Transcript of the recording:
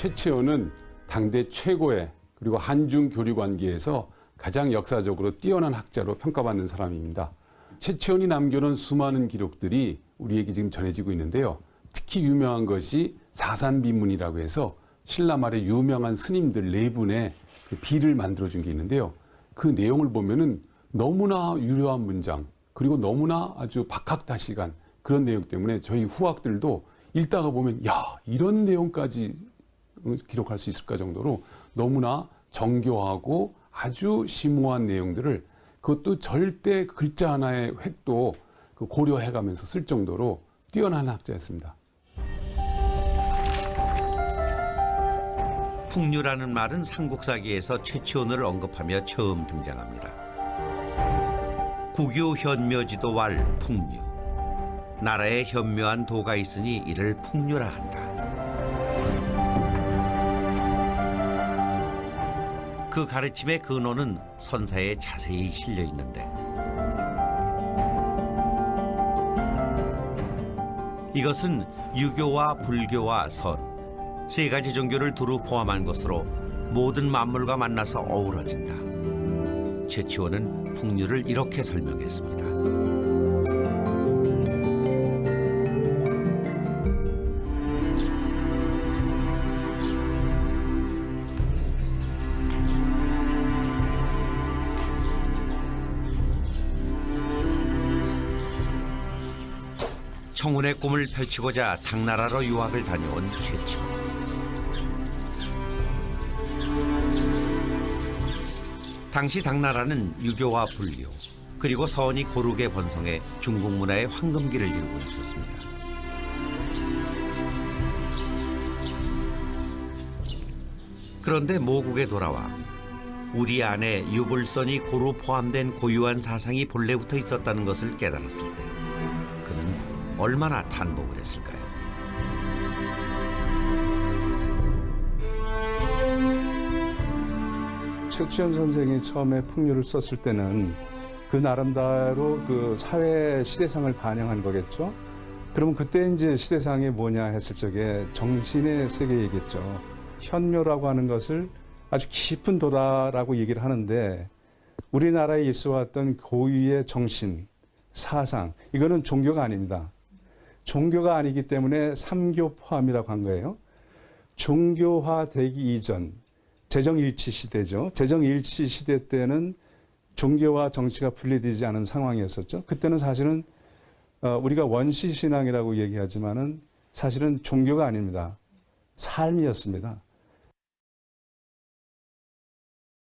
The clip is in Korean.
최치원은 당대 최고의 그리고 한중 교류 관계에서 가장 역사적으로 뛰어난 학자로 평가받는 사람입니다. 최치원이 남겨놓은 수많은 기록들이 우리에게 지금 전해지고 있는데요. 특히 유명한 것이 사산비문이라고 해서 신라 말의 유명한 스님들 네 분의 그 비를 만들어준 게 있는데요. 그 내용을 보면은 너무나 유려한 문장 그리고 너무나 아주 박학다식한 그런 내용 때문에 저희 후학들도 읽다가 보면 야 이런 내용까지 기록할 수 있을까 정도로 너무나 정교하고 아주 심오한 내용들을 그것도 절대 글자 하나의 획도 그 고려해가면서 쓸 정도로 뛰어난 학자였습니다. 풍류라는 말은 삼국사기에서 최치원을 언급하며 처음 등장합니다. 국유 현묘지도 왈 풍류. 나라에 현묘한 도가 있으니 이를 풍류라 한다. 그 가르침의 근원은 선사에 자세히 실려 있는데 이것은 유교와 불교와 선 세 가지 종교를 두루 포함한 것으로 모든 만물과 만나서 어우러진다. 최치원은 풍류를 이렇게 설명했습니다. 청운의 꿈을 펼치고자 당나라로 유학을 다녀온 최치원. 당시 당나라는 유교와 불교 그리고 서원이 고르게 번성해 중국 문화의 황금기를 이루고 있었습니다. 그런데 모국에 돌아와 우리 안에 유불선이 고루 포함된 고유한 사상이 본래부터 있었다는 것을 깨달았을 때 얼마나 탄복을 했을까요? 최치현 선생이 처음에 풍류를 썼을 때는 그 나름대로 그 사회 시대상을 반영한 거겠죠. 그러면 그때 이제 시대상이 뭐냐 했을 적에 정신의 세계이겠죠. 현묘라고 하는 것을 아주 깊은 도라라고 얘기를 하는데 우리나라에 있어 왔던 고유의 정신, 사상, 이거는 종교가 아닙니다. 종교가 아니기 때문에 삼교 포함이라고 한 거예요. 종교화 되기 이전, 재정일치 시대죠. 재정일치 시대 때는 종교와 정치가 분리되지 않은 상황이었었죠. 그때는 사실은 어, 우리가 원시 신앙이라고 얘기하지만은 사실은 종교가 아닙니다. 삶이었습니다.